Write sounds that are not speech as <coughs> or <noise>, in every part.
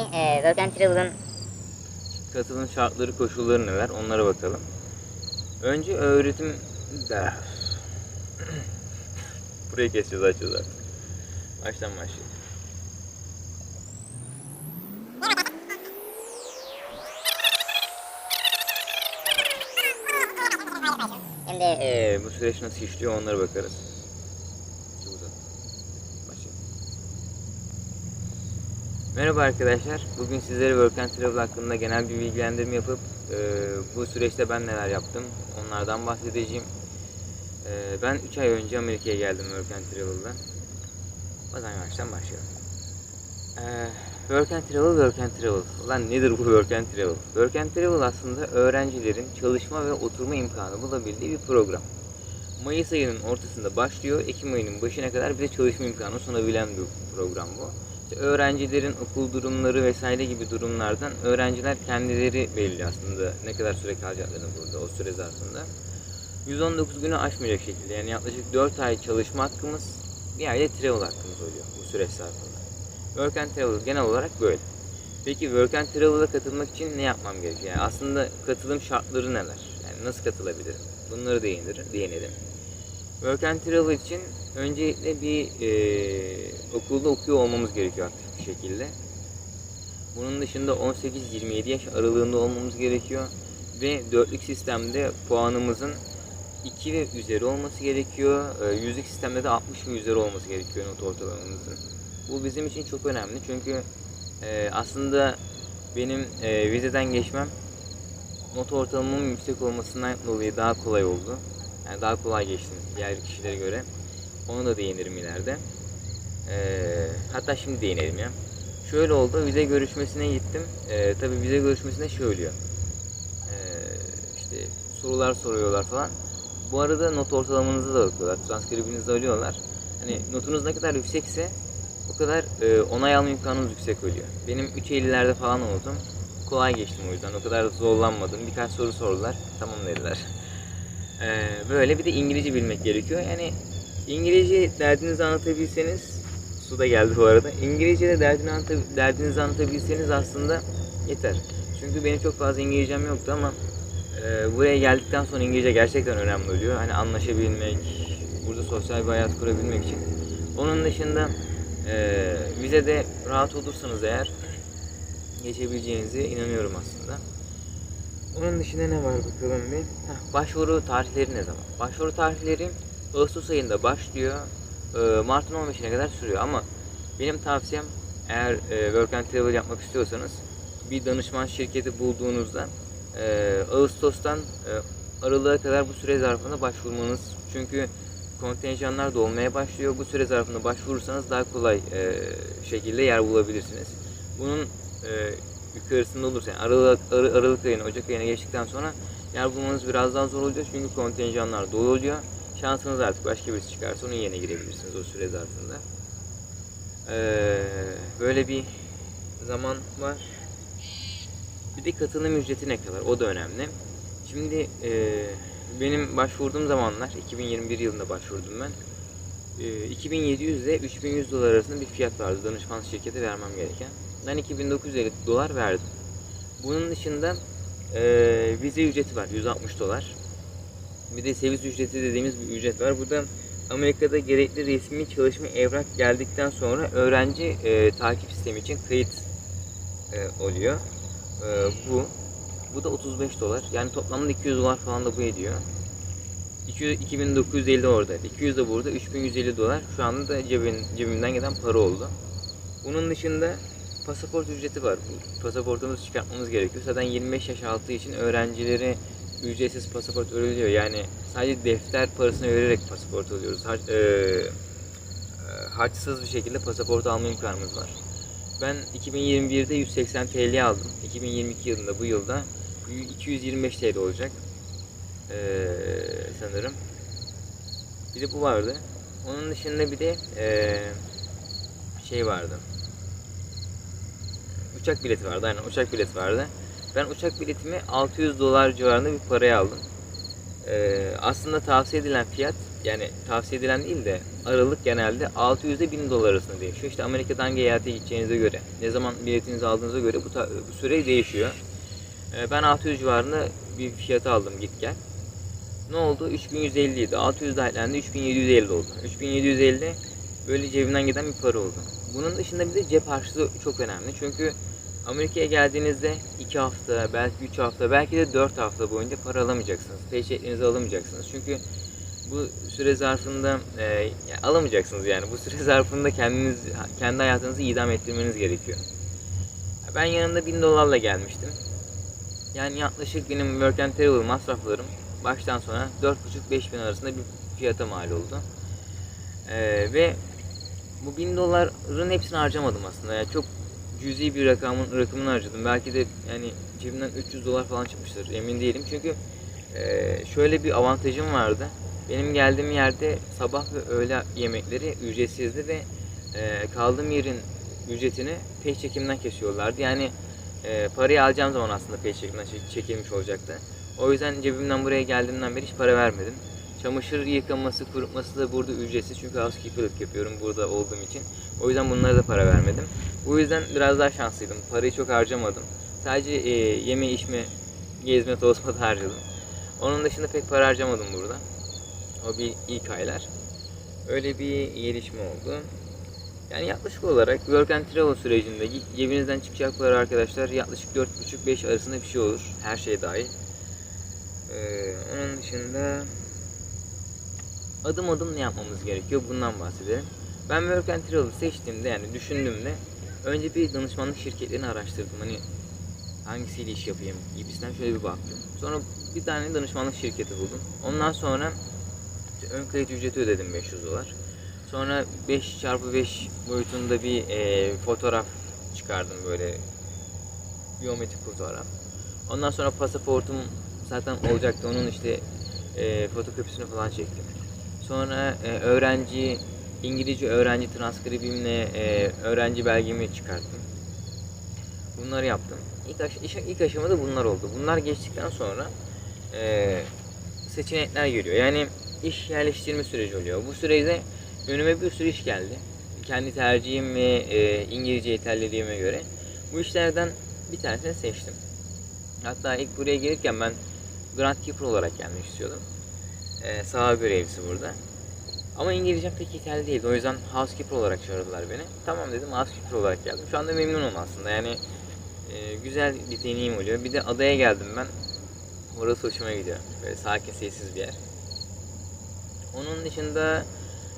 e, Work Travel'ın Katılım şartları, koşulları neler onlara bakalım. Önce öğretim... Da. <coughs> Burayı keseceğiz açacağız artık. Baştan başlayalım. de Ee, bu süreç nasıl işliyor onlara bakarız. Çok uzat. Başlayalım. Merhaba arkadaşlar. Bugün sizlere Work and Travel hakkında genel bir bilgilendirme yapıp e, bu süreçte ben neler yaptım onlardan bahsedeceğim. E, ben 3 ay önce Amerika'ya geldim Work and Travel'da. O zaman baştan başlayalım. E, work and Travel, Work and Travel. Lan nedir bu Work and Travel? Work and Travel aslında öğrencilerin çalışma ve oturma imkanı bulabildiği bir program. Mayıs ayının ortasında başlıyor, Ekim ayının başına kadar bize çalışma imkanı sunabilen bir program bu. İşte öğrencilerin okul durumları vesaire gibi durumlardan öğrenciler kendileri belli aslında ne kadar süre kalacaklarını burada o süre zarfında. 119 günü aşmayacak şekilde yani yaklaşık 4 ay çalışma hakkımız, bir ayda travel hakkımız oluyor bu süreç zarfında. Work and Travel genel olarak böyle. Peki Work and Travel'a katılmak için ne yapmam gerekiyor? Yani aslında katılım şartları neler? Yani nasıl katılabilirim? Bunları değinir, değinelim. Work and Travel için öncelikle bir e, okulda okuyor olmamız gerekiyor aktif bir şekilde. Bunun dışında 18-27 yaş aralığında olmamız gerekiyor. Ve dörtlük sistemde puanımızın 2 ve üzeri olması gerekiyor. E, yüzlük sistemde de 60 ve üzeri olması gerekiyor not ortalamamızın. Bu bizim için çok önemli çünkü e, aslında benim e, vizeden geçmem not ortalamamın yüksek olmasından dolayı daha kolay oldu. Yani daha kolay geçtim diğer kişilere göre. Onu da değinirim ileride. Ee, hatta şimdi değinelim ya. Şöyle oldu, vize görüşmesine gittim. Ee, tabii vize görüşmesinde söylüyor. Ee, işte sorular soruyorlar falan. Bu arada not ortalamanızı da bakıyorlar, transkribinizi de alıyorlar. Hani notunuz ne kadar yüksekse o kadar e, onay alma imkanınız yüksek oluyor. Benim 3.50'lerde falan oldum. Kolay geçtim o yüzden. O kadar zorlanmadım. Birkaç soru sordular. Tamam dediler. <laughs> Ee, böyle bir de İngilizce bilmek gerekiyor. Yani İngilizce derdinizi anlatabilseniz su da geldi bu arada. İngilizce de derdini anlata- derdinizi anlatabilseniz aslında yeter. Çünkü benim çok fazla İngilizcem yoktu ama e, buraya geldikten sonra İngilizce gerçekten önemli oluyor. Hani anlaşabilmek, burada sosyal bir hayat kurabilmek için. Onun dışında e, vizede rahat olursanız eğer geçebileceğinize inanıyorum aslında. Onun dışında ne var bakalım bir. Heh, başvuru tarihleri ne zaman? Başvuru tarihleri Ağustos ayında başlıyor. e, Mart'ın 15'ine kadar sürüyor ama benim tavsiyem eğer e, work and travel yapmak istiyorsanız bir danışman şirketi bulduğunuzda e, Ağustos'tan e, Aralık'a kadar bu süre zarfında başvurmanız. Çünkü kontenjanlar dolmaya başlıyor. Bu süre zarfında başvurursanız daha kolay e, şekilde yer bulabilirsiniz. Bunun e, yukarısında olursa yani Aralık, Ar- Aralık ayına, Ocak ayına geçtikten sonra yer bulmanız biraz daha zor olacak çünkü kontenjanlar dolu oluyor. Şansınız artık başka birisi çıkarsa onun yerine girebilirsiniz o süre zarfında. Ee, böyle bir zaman var. Bir de katılım ücreti ne kadar? O da önemli. Şimdi e, benim başvurduğum zamanlar 2021 yılında başvurdum ben. E, 2700 ile 3100 dolar arasında bir fiyat vardı danışman şirkete vermem gereken. Ben 2950 dolar verdim. Bunun dışında e, vize ücreti var 160 dolar. Bir de servis ücreti dediğimiz bir ücret var. Burada Amerika'da gerekli resmi çalışma evrak geldikten sonra öğrenci e, takip sistemi için kayıt e, oluyor. E, bu bu da 35 dolar. Yani toplamda 200 dolar falan da bu ediyor. 200, 2950 orada. 200 de burada. 3150 dolar. Şu anda da cebin, cebimden giden para oldu. Bunun dışında pasaport ücreti var. Pasaportumuzu çıkartmamız gerekiyor. Zaten 25 yaş altı için öğrencilere ücretsiz pasaport veriliyor. Yani sadece defter parasını vererek pasaport alıyoruz. Har e, e, harçsız bir şekilde pasaport alma imkanımız var. Ben 2021'de 180 TL aldım. 2022 yılında bu yılda 225 TL olacak. Ee, sanırım. Bir de bu vardı. Onun dışında bir de ee, şey vardı. Uçak bileti vardı. Aynen uçak bileti vardı. Ben uçak biletimi 600 dolar civarında bir paraya aldım. Ee, aslında tavsiye edilen fiyat yani tavsiye edilen değil de aralık genelde 600 ile 1000 dolar arasında değişiyor. İşte Amerika'dan hangi eyalete gideceğinize göre, ne zaman biletinizi aldığınıza göre bu, bu süre değişiyor. Ee, ben 600 civarında bir fiyatı aldım git gel. Ne oldu? 3150 idi. 600 daha eklendi 3750 oldu. 3750 böyle cebimden giden bir para oldu. Bunun dışında bir de cep harçlığı çok önemli. Çünkü Amerika'ya geldiğinizde 2 hafta, belki 3 hafta, belki de 4 hafta boyunca para alamayacaksınız. Paycheck'inizi alamayacaksınız. Çünkü bu süre zarfında e, yani alamayacaksınız yani. Bu süre <laughs> zarfında kendiniz kendi hayatınızı idam ettirmeniz gerekiyor. Ben yanımda 1000 dolarla gelmiştim. Yani yaklaşık benim work and travel masraflarım baştan sona 4,5-5 bin arasında bir fiyata mal oldu. Ee, ve bu 1000 doların hepsini harcamadım aslında. Yani çok cüzi bir rakamın rakamını harcadım. Belki de yani cebimden 300 dolar falan çıkmıştır. Emin değilim. Çünkü e, şöyle bir avantajım vardı. Benim geldiğim yerde sabah ve öğle yemekleri ücretsizdi ve e, kaldığım yerin ücretini paycheck'imden kesiyorlardı. Yani e, parayı alacağım zaman aslında paycheck'imden çek- çekilmiş olacaktı. O yüzden cebimden buraya geldiğimden beri hiç para vermedim. Çamaşır yıkaması, kurutması da burada ücretsiz çünkü housekeeper'lık yapıyorum burada olduğum için. O yüzden bunlara da para vermedim. Bu yüzden biraz daha şanslıydım. Parayı çok harcamadım. Sadece e, yeme içme, gezme, tozma harcadım. Onun dışında pek para harcamadım burada. O bir ilk aylar. Öyle bir gelişme oldu. Yani yaklaşık olarak work and travel sürecinde cebinizden çıkacak para arkadaşlar yaklaşık 4,5-5 arasında bir şey olur. Her şey dahil. Ee, onun dışında adım adım ne yapmamız gerekiyor bundan bahsedelim. Ben Work and Travel'ı seçtiğimde yani düşündüğümde önce bir danışmanlık şirketlerini araştırdım. Hani hangisiyle iş yapayım gibisinden şöyle bir baktım. Sonra bir tane danışmanlık şirketi buldum. Ondan sonra ön kayıt ücreti ödedim 500 dolar. Sonra 5 çarpı 5 boyutunda bir e, fotoğraf çıkardım böyle biyometrik fotoğraf. Ondan sonra pasaportum zaten olacaktı. Onun işte e, fotokopisini falan çektim. Sonra e, öğrenci İngilizce öğrenci transkribimle e, öğrenci belgemi çıkarttım. Bunları yaptım. İlk, aş- ilk aşamada bunlar oldu. Bunlar geçtikten sonra e, seçenekler geliyor. Yani iş yerleştirme süreci oluyor. Bu sürede önüme bir sürü iş geldi. Kendi tercihim ve e, İngilizce yeterliliğime göre. Bu işlerden bir tanesini seçtim. Hatta ilk buraya gelirken ben Grand Keeper olarak gelmek istiyordum. Ee, saha görevlisi burada. Ama İngilizcem pek yeterli değildi. O yüzden housekeeper olarak çağırdılar beni. Tamam dedim housekeeper olarak geldim. Şu anda memnunum aslında. Yani e, güzel bir deneyim oluyor. Bir de adaya geldim ben. Orası hoşuma gidiyor. Böyle sakin sessiz bir yer. Onun dışında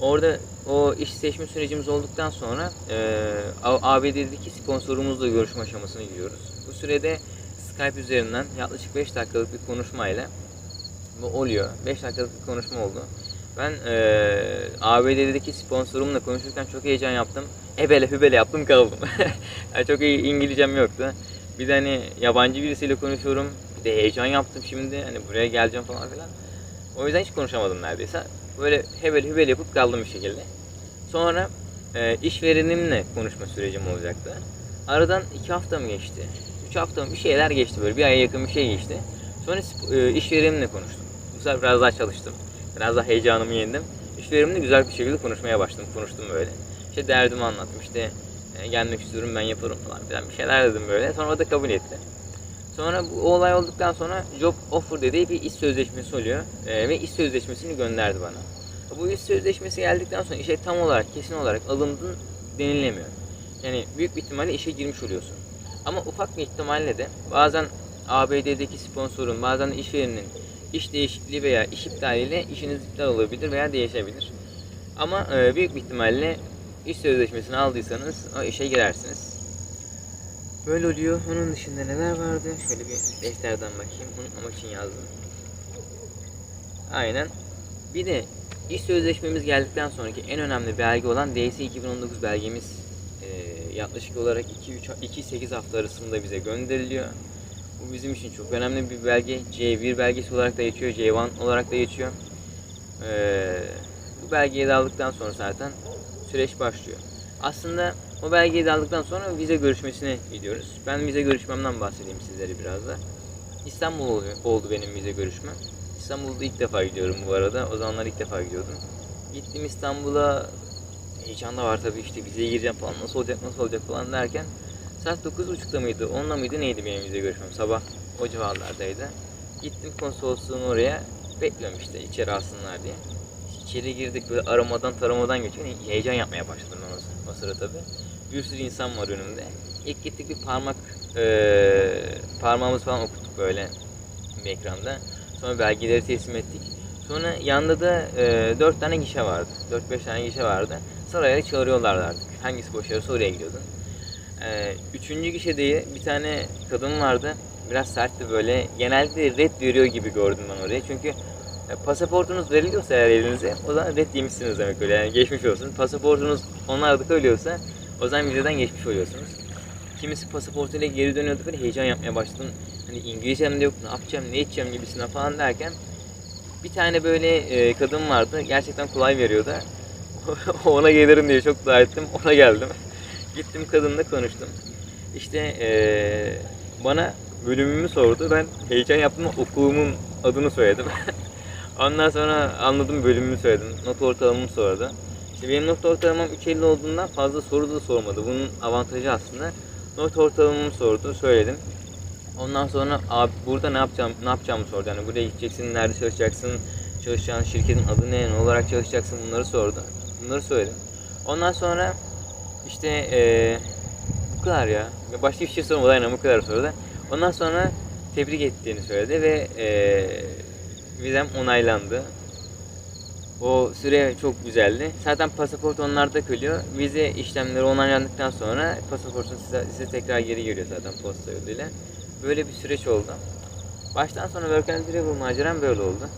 orada o iş seçme sürecimiz olduktan sonra e, ABD'deki sponsorumuzla görüşme aşamasına gidiyoruz. Bu sürede Skype üzerinden yaklaşık 5 dakikalık bir konuşmayla oluyor. 5 dakikalık bir konuşma oldu. Ben e, ABD'deki sponsorumla konuşurken çok heyecan yaptım. Ebele hübele yaptım kaldım. <laughs> yani çok iyi İngilizcem yoktu. Bir de hani yabancı birisiyle konuşuyorum. Bir de heyecan yaptım şimdi. Hani buraya geleceğim falan filan. O yüzden hiç konuşamadım neredeyse. Böyle hebel hübel yapıp kaldım bir şekilde. Sonra e, işverenimle konuşma sürecim olacaktı. Aradan iki hafta mı geçti? Üç hafta mı? Bir şeyler geçti böyle. Bir aya yakın bir şey geçti. Sonra e, işverenimle konuştum. Sefer biraz daha çalıştım. Biraz daha heyecanımı yendim. İşverenimle güzel bir şekilde konuşmaya başladım. Konuştum böyle. İşte derdimi anlattım. İşte e, gelmek istiyorum ben yaparım falan filan bir şeyler dedim böyle. Sonra da kabul etti. Sonra bu olay olduktan sonra job offer dediği bir iş sözleşmesi oluyor. Ee, ve iş sözleşmesini gönderdi bana. Bu iş sözleşmesi geldikten sonra işe tam olarak, kesin olarak alındın denilemiyor. Yani büyük bir ihtimalle işe girmiş oluyorsun. Ama ufak bir ihtimalle de bazen ABD'deki sponsorun, bazen de işverenin iş değişikliği veya iş iptaliyle işiniz iptal olabilir veya değişebilir. Ama e, büyük bir ihtimalle iş sözleşmesini aldıysanız o işe girersiniz. Böyle oluyor. Onun dışında neler vardı? Şöyle bir defterden bakayım. Unutmamak için yazdım. Aynen. Bir de iş sözleşmemiz geldikten sonraki en önemli belge olan DS 2019 belgemiz e, yaklaşık olarak 2-8 hafta arasında bize gönderiliyor. Bu bizim için çok önemli bir belge. C1 belgesi olarak da geçiyor, C1 olarak da geçiyor. E, bu belgeyi de aldıktan sonra zaten süreç başlıyor. Aslında o belgeyi de aldıktan sonra vize görüşmesine gidiyoruz. Ben vize görüşmemden bahsedeyim sizlere biraz da. İstanbul oldu benim vize görüşmem. İstanbul'da ilk defa gidiyorum bu arada. O zamanlar ilk defa gidiyordum. Gittim İstanbul'a heyecan da var tabii işte vizeye gireceğim falan nasıl olacak nasıl olacak falan derken saat 9.30'da mıydı 10'da mıydı neydi benim vize görüşmem sabah o civarlardaydı. Gittim konsolosluğun oraya bekliyorum işte içeri alsınlar diye. İçeri girdik böyle aramadan taramadan geçiyor. Heyecan yapmaya başladım o, o sıra tabii. Bir sürü insan var önümde. İlk gittik bir parmak eee parmağımız falan okuttuk böyle bir ekranda. Sonra belgeleri teslim ettik. Sonra yanında da e, 4 tane gişe vardı. 4-5 tane gişe vardı. Sırayla çağırıyorlardı artık. Hangisi boşarsa oraya gidiyordun. E, üçüncü gişede bir tane kadın vardı. Biraz sertti böyle. Genelde red veriyor gibi gördüm ben oraya. Çünkü e, pasaportunuz veriliyorsa eğer elinize o zaman red yemişsiniz demek öyle. Yani geçmiş olsun. Pasaportunuz onlarda kalıyorsa o zaman vizeden geçmiş oluyorsunuz. Kimisi pasaportuyla geri dönüyordu böyle heyecan yapmaya başladım. Hani İngilizcem de yok ne yapacağım ne edeceğim gibisine falan derken bir tane böyle e, kadın vardı gerçekten kolay veriyordu. <laughs> ona gelirim diye çok dua ettim ona geldim. Gittim kadınla konuştum. İşte e, bana bölümümü sordu ben heyecan yaptım okulumun adını söyledim. <laughs> Ondan sonra anladım bölümümü söyledim. Not ortalamamı sordu. İşte benim not ortalamam 3.50 olduğundan fazla soru da sormadı. Bunun avantajı aslında. Not ortalamamı sordu, söyledim. Ondan sonra abi burada ne yapacağım ne yapacağımı sordu. Yani buraya gideceksin, nerede çalışacaksın, çalışacağın şirketin adı ne, ne olarak çalışacaksın bunları sordu. Bunları söyledim. Ondan sonra işte eee, bu kadar ya. Başka bir şey sormadı aynen bu kadar sordu. Ondan sonra tebrik ettiğini söyledi ve eee vizem onaylandı. O süre çok güzeldi. Zaten pasaport onlarda kalıyor. Vize işlemleri onaylandıktan sonra pasaportun size, size tekrar geri geliyor zaten posta yoluyla. Böyle bir süreç oldu. Baştan sona Work and Travel maceram böyle oldu.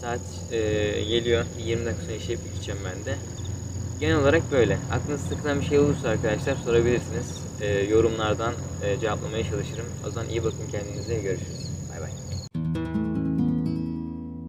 Saat e, geliyor. 20 dakika sonra işe gideceğim ben de. Genel olarak böyle. Aklınızda takılan bir şey olursa arkadaşlar sorabilirsiniz. E, yorumlardan e, cevaplamaya çalışırım. O zaman iyi bakın kendinize. Görüşürüz.